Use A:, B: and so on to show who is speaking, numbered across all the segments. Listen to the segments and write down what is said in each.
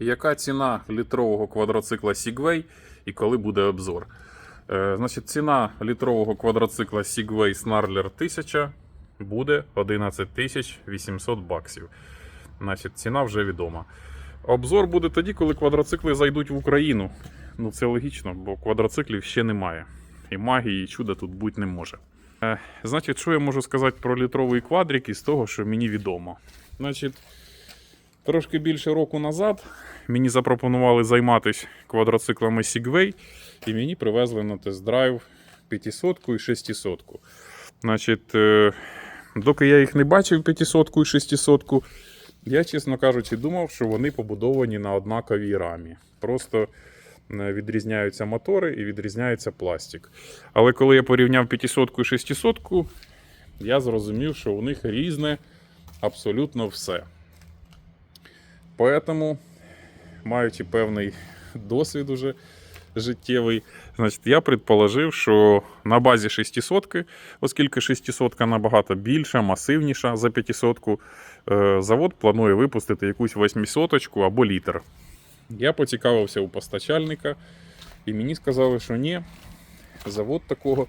A: Яка ціна літрового квадроцикла Segway і коли буде обзор? Е, значить, ціна літрового квадроцикла Segway Snarler 1000 буде 11 800 баксів. Значить, ціна вже відома. Обзор буде тоді, коли квадроцикли зайдуть в Україну. Ну, це логічно, бо квадроциклів ще немає. І магії, і чуда тут бути не може. Е, значить, що я можу сказати про літровий квадрик із того, що мені відомо. Значить, трошки більше року назад мені запропонували займатися квадроциклами Segway, і мені привезли на тест-драйв 500 і 600. Значить, е, доки я їх не бачив 500 і 600, я, чесно кажучи, думав, що вони побудовані на однаковій рамі. Просто е, відрізняються мотори і відрізняється пластик. Але коли я порівняв 500 і 600, я зрозумів, що у них різне абсолютно все. Поэтому, маючи певний досвід уже життєвий, значить, я предположив, що на базі 600, оскільки 600 набагато більша, масивніша за 500, е, завод планує випустити якусь 800 або літр. Я поцікавився у постачальника, і мені сказали, що ні, завод такого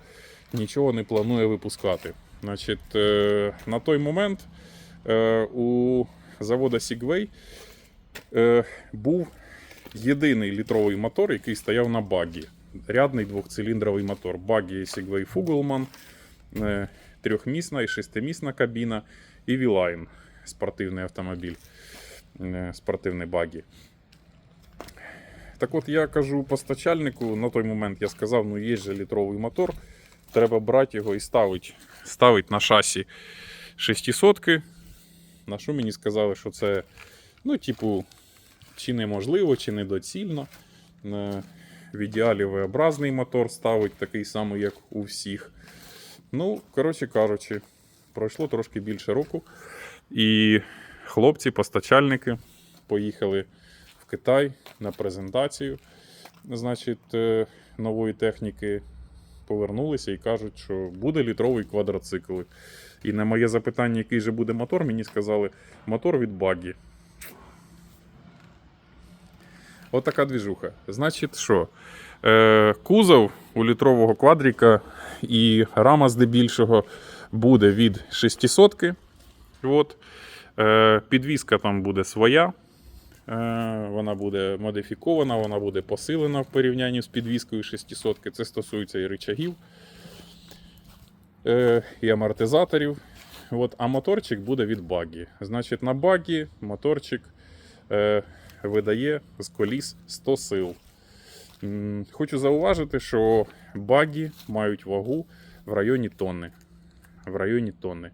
A: нічого не планує випускати. Значить, е, на той момент е, у завода Segway е, був єдиний літровий мотор, який стояв на багі. Рядний двохциліндровий мотор. Багі Segway Fugelman, е, трьохмісна і шестимісна кабіна і V-Line спортивний автомобіль, е, спортивний багі. Так от я кажу постачальнику, на той момент я сказав, ну є же літровий мотор, треба брати його і ставити, ставити на шасі 600 На що мені сказали, що це, ну, типу, чи неможливо, чи недоцільно. Е, В ідеалі V-образний мотор ставить такий самий, як у всіх. Ну, коротше кажучи, пройшло трошки більше року. І хлопці, постачальники, поїхали в Китай на презентацію значить, е, нової техніки. Повернулися і кажуть, що буде літровий квадроцикл. І на моє запитання, який же буде мотор, мені сказали, мотор від багі. Отака двіжуха. Значить, що? Е, кузов у літрового квадріка і рама здебільшого буде від 600. От. Е, підвізка там буде своя. Е, Вона буде модифікована, вона буде посилена в порівнянні з підвіскою 600. Це стосується і рычагів, е, і амортизаторів. От, а моторчик буде від багі. Значить, на багі моторчик е, видає з коліс 100 сил. Хочу зауважити, що багі мають вагу в районі тонни. В районі тонни.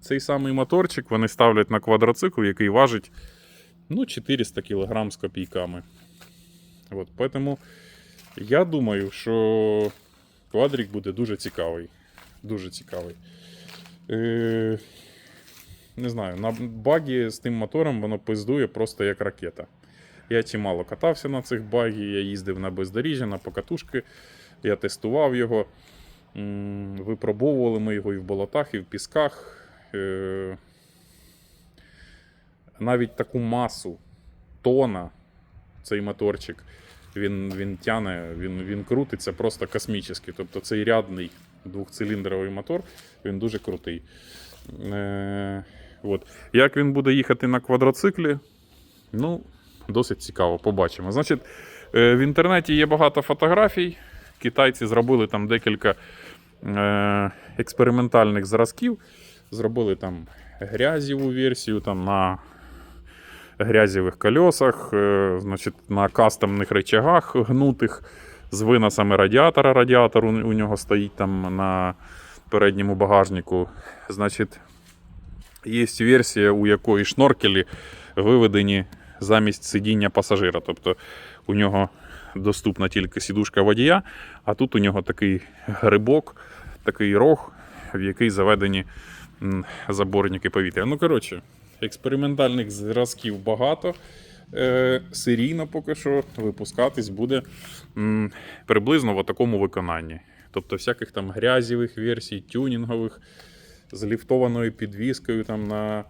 A: Цей самий моторчик вони ставлять на квадроцикл, який важить ну, 400 кг з копійками. От, поэтому я думаю, що квадрик буде дуже цікавий. Дуже цікавий. Е, не знаю, на багі з тим мотором воно пиздує просто як ракета. Я чимало катався на цих багі, я їздив на бездоріжжя, на покатушки, я тестував його. Випробовували ми його і в болотах, і в пісках. Е, Навіть таку масу тона цей моторчик, він, він тяне, він, він крутиться просто космічний. Тобто цей рядний двохциліндровий мотор, він дуже крутий. Е, от. Як він буде їхати на квадроциклі, ну, досить цікаво, побачимо. Значить, е, в інтернеті є багато фотографій. Китайці зробили там декілька е, експериментальних зразків. Зробили там грязіву версію там, на грязєвих колесах, е, значить, на кастомних речагах гнутих з виносами радіатора. Радіатор у нього стоїть там на передньому багажнику. Значить, є версія, у якої шноркелі виведені замість сидіння пасажира. Тобто у нього доступна тільки сідушка водія, а тут у нього такий грибок, такий рог, в який заведені заборники повітря. Ну, коротше, експериментальних зразків багато. Е, серійно поки що випускатись буде приблизно в такому виконанні. Тобто всяких там грязєвих версій, тюнінгових, з ліфтованою підвіскою там на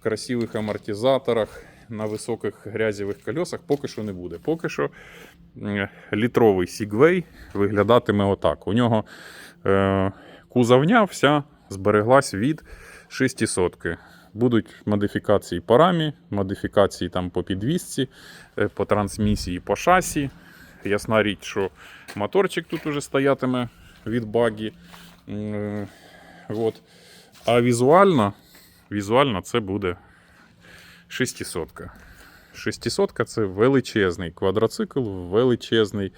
A: красивих амортизаторах, на високих грязєвих кольосах поки що не буде. Поки що е, літровий Segway виглядатиме отак. У нього е, кузовня вся збереглась від 600. Будуть модифікації по рамі, модифікації там по підвісці, е, по трансмісії, по шасі. Ясна річ, що моторчик тут уже стоятиме від багі. М, От. А візуально, візуально це буде 600. 600 це величезний квадроцикл, величезний.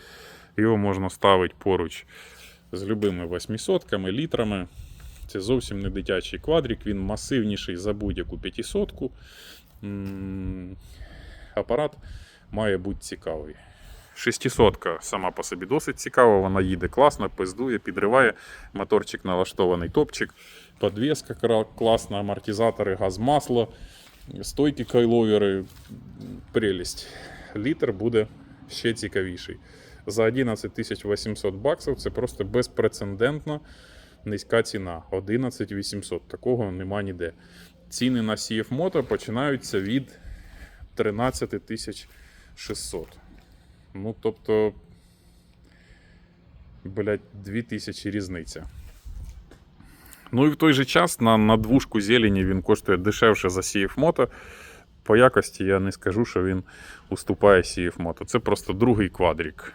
A: Його можна ставити поруч з любими 800 літрами. Це зовсім не дитячий квадрик, він масивніший за будь-яку 500. М, Апарат має бути цікавий. 600 сама по собі досить цікава, вона їде класно, пиздує, підриває. Моторчик налаштований топчик, подвеска класна, амортизатори, газ, масло, стойки кайловери. Прелість. Літр буде ще цікавіший. За 11 800 баксів це просто безпрецедентно низька ціна. 11 800. Такого нема ніде. Ціни на CF Moto починаються від 13 600. Ну, тобто, блядь, 2000 різниця. Ну і в той же час на, на двушку зелені він коштує дешевше за CF Moto. По якості я не скажу, що він уступає CF Moto. Це просто другий квадрік.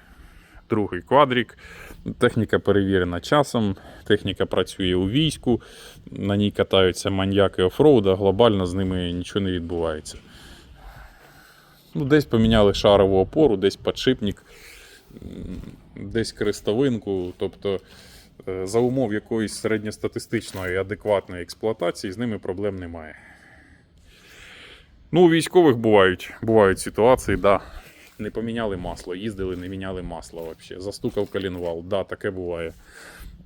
A: Другий квадрік. Техніка перевірена часом, техніка працює у війську, на ній катаються маньяки офроуда, глобально з ними нічого не відбувається. Ну, десь поміняли шарову опору, десь подшипник, десь крестовинку. Тобто, за умов якоїсь середньостатистичної адекватної експлуатації з ними проблем немає. Ну, у військових бувають, бувають ситуації, да. Не поміняли масло, їздили, не міняли масло взагалі. Застукав колінвал. Да, таке буває.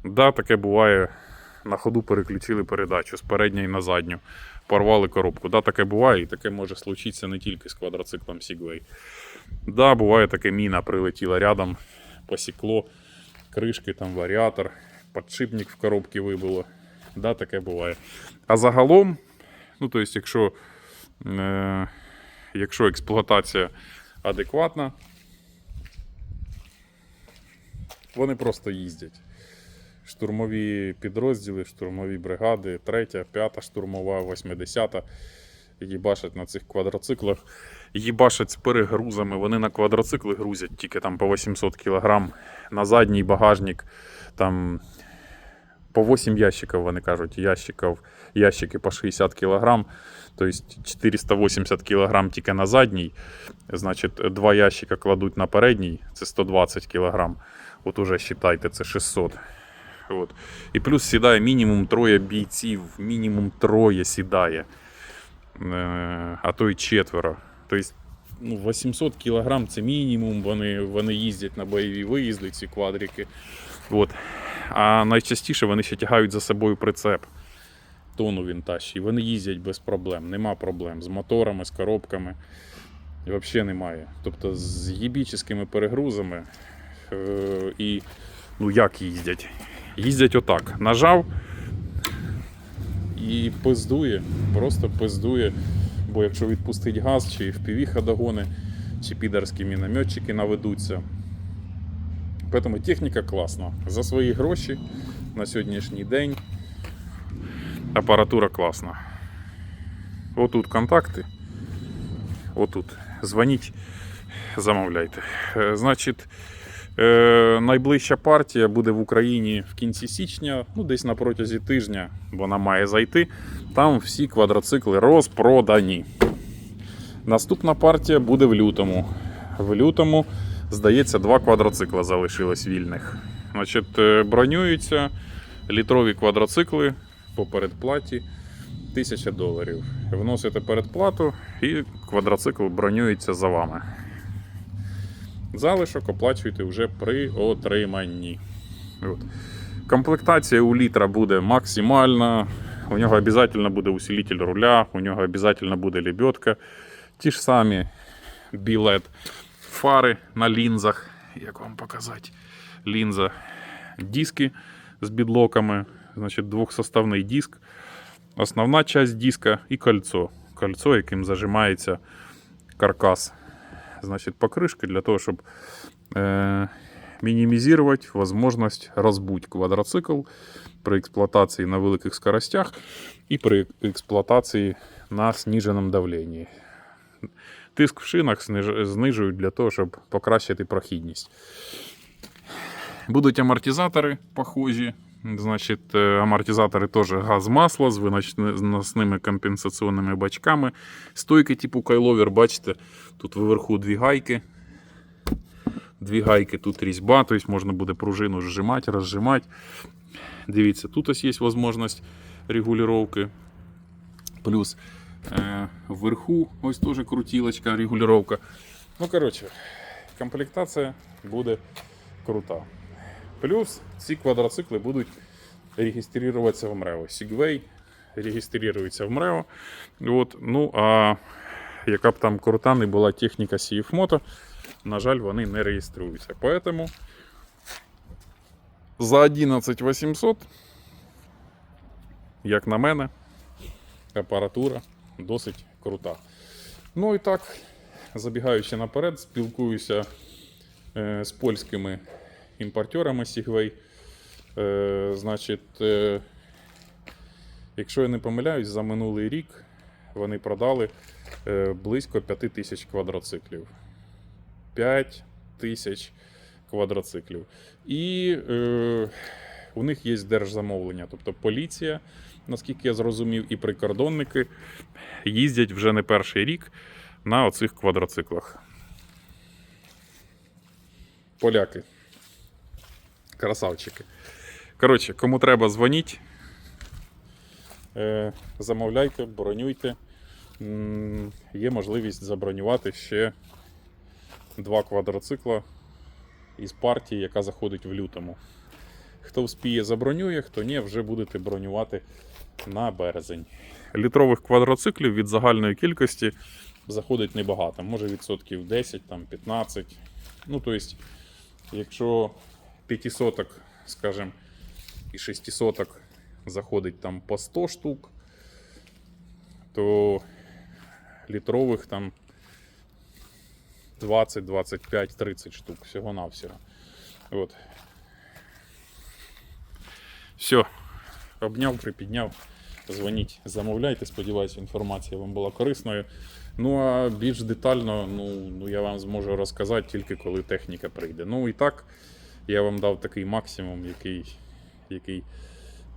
A: Да, таке буває. На ходу переключили передачу з передньої на задню. Порвали коробку. Да, таке буває, і таке може случитися не тільки з квадроциклом Segway. Да, буває таке міна прилетіла рядом, посікло, кришки, там варіатор, подшипник в коробці вибило. Да, таке буває. А загалом, ну, тобто, якщо, е, якщо експлуатація адекватна, вони просто їздять. Штурмові підрозділи, штурмові бригади, 3, 5 штурмова, 80 їбашать на цих квадроциклах, їбашать з перегрузами. Вони на квадроцикли грузять тільки там по 800 кг на задній багажник. Там по 8 ящиків, вони кажуть, ящиків, ящики по 60 кг, тобто 480 кг тільки на задній. Значить, два ящика кладуть на передній, це 120 кг. От уже вважайте, це 600. От. І плюс сідає мінімум троє бійців, мінімум троє сідає, а то й четверо. Тобто ну, 800 кг це мінімум, вони, вони їздять на бойові виїзди, ці квадрики. От. А найчастіше вони ще тягають за собою прицеп. Тону він тащить. Вони їздять без проблем. Нема проблем з моторами, з коробками. Взагалі немає. Тобто з єбічними перегрузами. Е, і ну як їздять? Їздять отак. Нажав і пиздує, просто пиздує. Бо якщо відпустить газ, чи впівіха догони, чи підарські мінометчики наведуться. Тому техніка класна. За свої гроші на сьогоднішній день апаратура класна. Отут контакти. Отут. Дзвоніть, замовляйте. Е, Значить, е, найближча партія буде в Україні в кінці січня, ну десь на протязі тижня вона має зайти. Там всі квадроцикли розпродані. Наступна партія буде в лютому. В лютому, здається, два квадроцикла залишилось вільних. Значить, е, бронюються літрові квадроцикли по передплаті 1000 доларів. Вносите передплату і квадроцикл бронюється за вами. Залишок оплачуєте вже при отриманні. От. Комплектація у літра буде максимальна. У нього обов'язково буде усилитель руля, у нього обов'язково буде лебедка. Ті ж самі білет, фари на лінзах. Як вам показати? Лінза, диски з бідлоками, значить, двохсоставний диск, основна часть диска і кольцо. Кольцо, яким зажимається каркас значить, покришки для того, щоб е, мінімізувати можливість розбути квадроцикл при експлуатації на великих скоростях і при експлуатації на сніженому давленні. Тиск в шинах зниж- знижують для того, щоб покращити прохідність. Будуть амортизатори похожі. Значить, е, амортизатори теж газ масло з виносними компенсаційними бачками. Стойки типу кайловер, бачите, тут вверху дві гайки. Дві гайки, тут різьба, тобто можна буде пружину зжимати, розжимати. Дивіться, тут ось є можливість регулювання. Плюс е, вверху ось теж крутілочка, регулювання. Ну, коротше, комплектація буде крута. Плюс ці квадроцикли будуть реєструватися в МРЕО. Segway реєструється в МРЕО. От, ну, а яка б там крута не була техніка CF Moto, на жаль, вони не реєструються. Поэтому за 11 800, як на мене, апаратура досить крута. Ну і так, забігаючи наперед, спілкуюся е, з польськими імпортерами Segway. Е, значить, е, якщо я не помиляюсь, за минулий рік вони продали е, близько 5 тисяч квадроциклів. 5 тисяч квадроциклів. І е, у них є держзамовлення. Тобто поліція, наскільки я зрозумів, і прикордонники їздять вже не перший рік на оцих квадроциклах. Поляки. Красавчики. Коротше, кому треба, дзвоніть. Е, замовляйте, бронюйте. Є можливість забронювати ще два квадроцикла із партії, яка заходить в лютому. Хто вспіє, забронює, хто ні, вже будете бронювати на березень. Літрових квадроциклів від загальної кількості заходить небагато. Може відсотків 10, там 15. Ну, тобто, якщо 500, скажімо, і 600 заходить там по 100 штук, то літрових там 20, 25, 30 штук всього-навсього. От. Все. Обняв, припідняв. Дзвоніть, замовляйте. Сподіваюся, інформація вам була корисною. Ну а більш детально ну, ну, я вам зможу розказати тільки коли техніка прийде. Ну і так, я вам дав такий максимум, який, який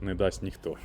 A: не дасть ніхто.